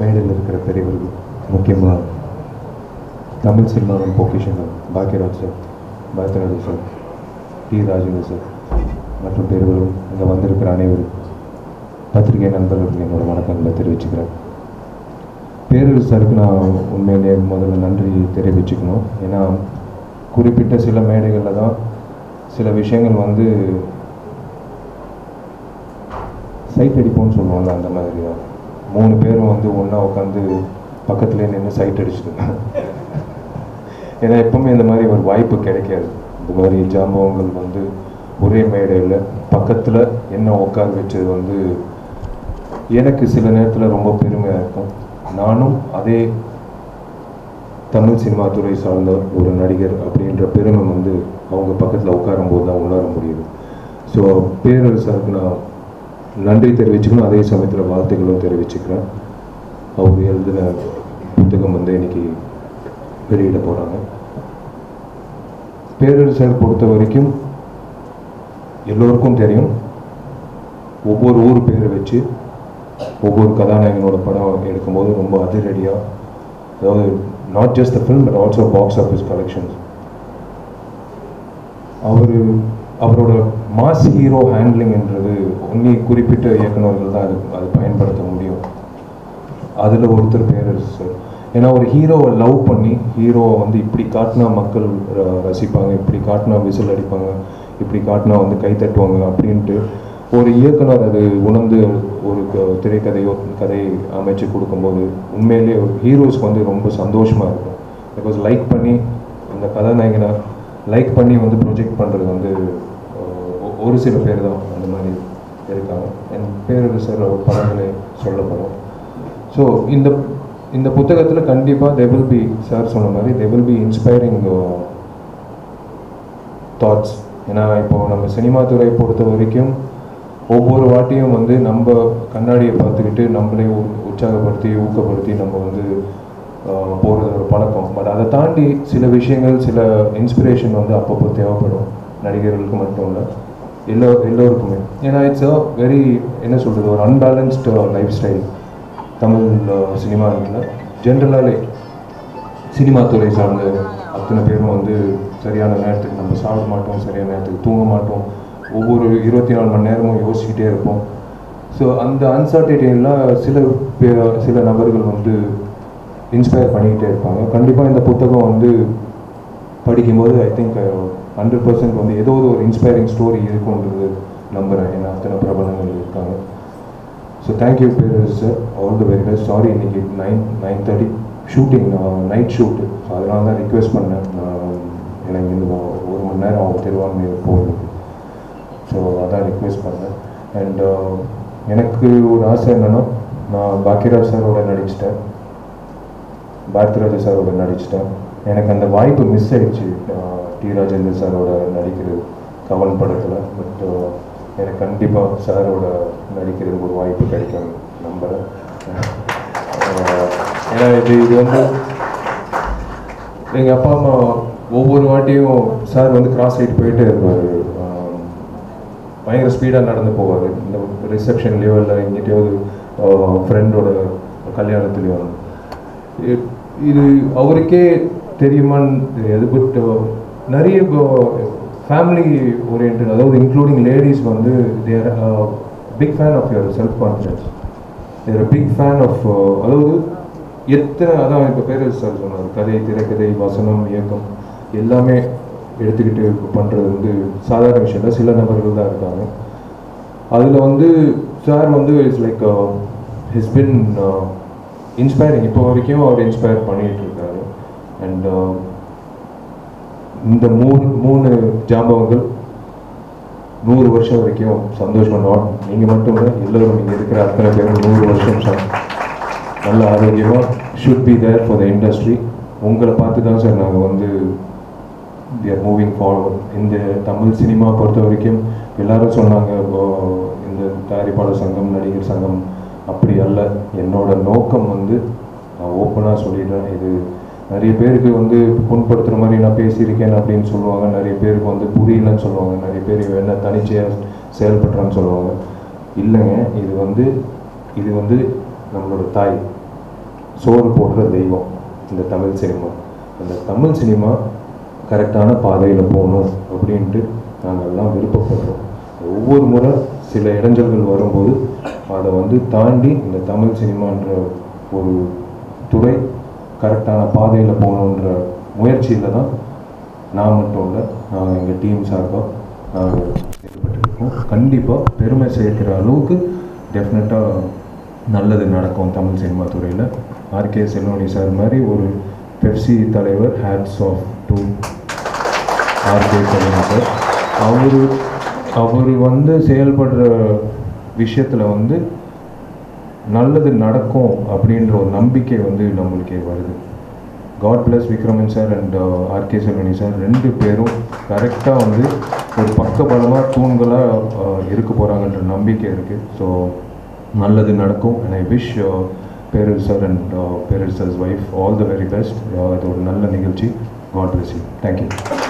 மேடையில் இருக்கிற பெரியவர்கள் முக்கியமாக தமிழ் சினிமாவின் பொக்கிஷங்கள் Bhagyaraj sir Bharathiraj sir T Rajendar sir மற்றும் பெரியவர்களும் இங்கே வந்திருக்கிற அனைவரும் பத்திரிகை நண்பர்களுக்கு என்னோட வணக்கங்களை தெரிவிச்சுக்கிறேன். பேரரசு சாருக்கு நான் உண்மையிலேயே முதல்ல நன்றி தெரிவிச்சுக்கணும். ஏன்னா குறிப்பிட்ட சில மேடைகளில் தான் சில விஷயங்கள் வந்து சைட் அடிப்போம்னு சொல்லுவாங்க அந்த மாதிரி தான் மூணு பேரும் வந்து ஒன்றா உட்காந்து பக்கத்துலேயே நின்று சைட் அடிச்சுட்டு ஏன்னா எப்பவுமே இந்த மாதிரி ஒரு வாய்ப்பு கிடைக்காது. இந்த மாதிரி ஜாம்பவங்கள் வந்து ஒரே மேடையில் பக்கத்தில் என்ன உட்கார வச்சது வந்து எனக்கு சில நேரத்தில் ரொம்ப பெருமையாக இருக்கும். நானும் அதே தமிழ் சினிமா துறை சார்ந்த ஒரு நடிகர் அப்படின்ற பெருமை வந்து அவங்க பக்கத்தில் உட்காரும்போது தான் உணர முடியுது. ஸோ பேரரசருக்கு நான் நன்றி தெரிவிச்சுக்கணும். அதே சமயத்தில் வாழ்த்துக்களும் தெரிவிச்சுக்கிறேன். அவர் எழுதின புத்தகம் வந்து இன்னைக்கு வெளியிட போகிறாங்க பேரரசர் பொறுத்த வரைக்கும் எல்லோருக்கும் தெரியும். ஒவ்வொரு ஊர் பேரை வச்சு ஒவ்வொரு கதாநாயகனோட படம் எடுக்கும்போது ரொம்ப அதிரடியாக அதாவது not just the film but also box office collections அவர் அவரோட மாஸ் ஹீரோ ஹேண்ட்லிங்ன்றது உண்மை குறிப்பிட்ட இயக்குநர்கள் தான் அது அது பயன்படுத்த முடியும். அதில் ஒருத்தர் பேர் சார் ஏன்னா ஒரு ஹீரோவை லவ் பண்ணி ஹீரோவை வந்து இப்படி காட்டினா மக்கள் ரசிப்பாங்க இப்படி காட்டினா விசில் அடிப்பாங்க இப்படி காட்டினா வந்து கை தட்டுவாங்க அப்படின்ட்டு ஒரு இயக்குனர் அது உணர்ந்து ஒரு திரைக்கதையோ கதையை அமைச்சு கொடுக்கும்போது உண்மையிலேயே ஹீரோஸ்க்கு வந்து ரொம்ப சந்தோஷமாக இருக்கும். பிகாஸ் லைக் பண்ணி அந்த கதாநாயகனை லைக் பண்ணி வந்து ப்ரொஜெக்ட் பண்ணுறது வந்து ஒரு சில பேர் தான் அந்த மாதிரி இருக்காங்க. என் பேரரசர் அவர் படங்களை சொல்லப்படும். ஸோ இந்த இந்த புத்தகத்தில் கண்டிப்பாக தே வில் பி சார் சொன்ன மாதிரி they will be inspiring thoughts ஏன்னா இப்போது நம்ம சினிமா துறை பொறுத்த வரைக்கும் ஒவ்வொரு வாட்டியும் வந்து நம்ம கண்ணாடியை பார்த்துக்கிட்டு நம்மளே உ- உற்சாகப்படுத்தி ஊக்கப்படுத்தி நம்ம வந்து uh, போகிறது ஒரு பழக்கம். பட் அதை தாண்டி சில விஷயங்கள் சில இன்ஸ்பிரேஷன் வந்து அப்பப்போ தேவைப்படும். நடிகர்களுக்கு மட்டும் இல்லை. எல்லோ எல்லோருக்குமே ஏன்னா இட்ஸ் அ வெரி என்ன சொல்கிறது ஒரு அன்பேலன்ஸ்டு லைஃப் ஸ்டைல் தமிழ் சினிமாவில் ஜென்ரலாகவே சினிமா துறை சார்ந்த அத்தனை பேரும் வந்து சரியான நேரத்துக்கு நம்ம சாப்பிட மாட்டோம் சரியான நேரத்துக்கு தூங்க மாட்டோம். ஒவ்வொரு இருபத்தி நாலு மணி நேரமும் யோசிச்சுக்கிட்டே இருப்போம். ஸோ அந்த அன்சர்டினிலாம் சில பே- சில நபர்கள் வந்து இன்ஸ்பயர் பண்ணிக்கிட்டே இருப்பாங்க. கண்டிப்பாக இந்த புத்தகம் வந்து படிக்கும்போது ஐ திங்க் ஹண்ட்ரட் பர்சன்ட் வந்து ஏதோ ஒரு இன்ஸ்பைரிங் ஸ்டோரி இருக்குன்றது நம்புகிறேன் ஏன்னா அத்தனை பிரபலங்கள் இருக்காங்க. ஸோ தேங்க்யூ பேர் sir all the very best sorry இன்னைக்கு nine nine thirty shooting night shoot so அதனால தான் ரிக்வெஸ்ட் பண்ணேன். Um, நான் எனக்கு ஒரு மணி நேரம் அவங்க திருவான்மையூர் போகிறதுக்கு ஸோ அதான் ரிக்வெஸ்ட் பண்ணேன். அண்ட் uh, எனக்கு ஒரு ஆசை என்னென்னா நான் பாக்கியராஜ் சாரோட நடிச்சிட்டேன். பாரதிராஜா சாரோட நடிச்சிட்டேன். எனக்கு அந்த வாய்ப்பு மிஸ் ஆயிடுச்சு. டி ராஜேந்திர சாரோட நடிக்கிறது கவன் படத்தில். பட் எனக்கு கண்டிப்பாக சாரோட நடிக்கிறதுக்கு ஒரு வாய்ப்பு கிடைக்கும். நம்புகிறேன் ஏன்னா இது இது வந்து எங்கள் அப்பா அம்மா ஒவ்வொரு வாட்டியும் சார் வந்து கிராஸ் சைட் போயிட்டே இருப்பார். பயங்கர ஸ்பீடாக நடந்து போவார். இந்த ரிசப்ஷன்லேயோ இல்லை எங்கிட்டயாவது ஃப்ரெண்டோட கல்யாணத்துலேயோ. இது அவருக்கே தெரியுமான்னு தெரியாது பட் நிறைய ஃபேமிலி ஓரியன்ட் அதாவது இன்க்ளூடிங் லேடிஸ் வந்து they're big fan of your self confidence they're big fan of அதாவது எத்தனை அதான் இப்போ பேர் சார் சொன்னார் கதை திரைக்கதை வசனம் இயக்கம் எல்லாமே எடுத்துக்கிட்டு பண்ணுறது வந்து சாதாரண விஷயம் இல்லை சில நபர்கள் தான் இருக்காங்க. அதில் வந்து சார் வந்து it's like his been inspiring இப்போ வரைக்கும் அவர் இன்ஸ்பயர் பண்ணிகிட்டு இருக்காரு. அண்ட் uh, இந்த மூணு மூணு ஜாம்பவங்கள் நூறு வருஷம் வரைக்கும் சந்தோஷம் நாட் நீங்கள் மட்டும் இல்லை எல்லோரும் இங்கே இருக்கிற அத்தனை பேரும் நூறு வருஷம் சார் நல்ல ஆரோக்கியமாக should be there for the industry உங்களை பார்த்து தான் சார் நாங்கள் வந்து we ஆர் மூவிங் ஃபார்வர்ட் இந்த தமிழ் சினிமா பொறுத்த வரைக்கும் எல்லாரும் சொன்னாங்க இந்த தயாரிப்பாளர் சங்கம் நடிகர் சங்கம் அப்படி அல்ல. என்னோட நோக்கம் வந்து நான் ஓப்பனாக சொல்லிடுறேன். இது நிறைய பேருக்கு வந்து புண்படுத்துகிற மாதிரி நான் பேசியிருக்கேன் அப்படின்னு சொல்லுவாங்க. நிறைய பேருக்கு வந்து புரியலன்னு சொல்லுவாங்க. நிறைய பேர் என்ன தனிச்சையாக செயல்படுறான்னு சொல்லுவாங்க. இல்லைங்க இது வந்து இது வந்து நம்மளோட தாய். சோறு போடுற தெய்வம் இந்த தமிழ் சினிமா. அந்த தமிழ் சினிமா கரெக்டான பாதையில் போகணும் அப்படின்ட்டு நாங்கள் எல்லாம் விருப்பப்படுறோம். ஒவ்வொரு முறை சில இடைஞ்சல்கள் வரும்போது அதை வந்து தாண்டி இந்த தமிழ் சினிமான்ற ஒரு துறை கரெக்டான பாதையில் போகணுன்ற முயற்சியில் தான் நான் மட்டும் இல்லை நாங்கள் எங்கள் டீம் சார்பாக நாங்கள் செயல்பட்டுருக்கோம். கண்டிப்பாக பெருமை சேர்க்கிற அளவுக்கு டெஃபினட்டாக நல்லது நடக்கும் தமிழ் சினிமா துறையில். ஆர்கே செல்வனி சார் மாதிரி ஒரு பெப்சி தலைவர் hats off to RK Selvamani sir அவர் அவர் வந்து செயல்படுற விஷயத்தில் வந்து நல்லது நடக்கும் அப்படின்ற ஒரு நம்பிக்கை வந்து நம்மளுக்கே வருது. God bless Vikraman sir and RK Selvamani sir ரெண்டு பேரும் கரெக்டாக வந்து ஒரு பக்கபலமாக தூண்களாக uh, இருக்க போகிறாங்கன்ற நம்பிக்கை இருக்குது ஸோ நல்லது நடக்கும். அண்ட் ஐ விஷ் பேரல் sir and barrel sir's wife all the very best இது ஒரு நல்ல நிகழ்ச்சி. God bless you thank you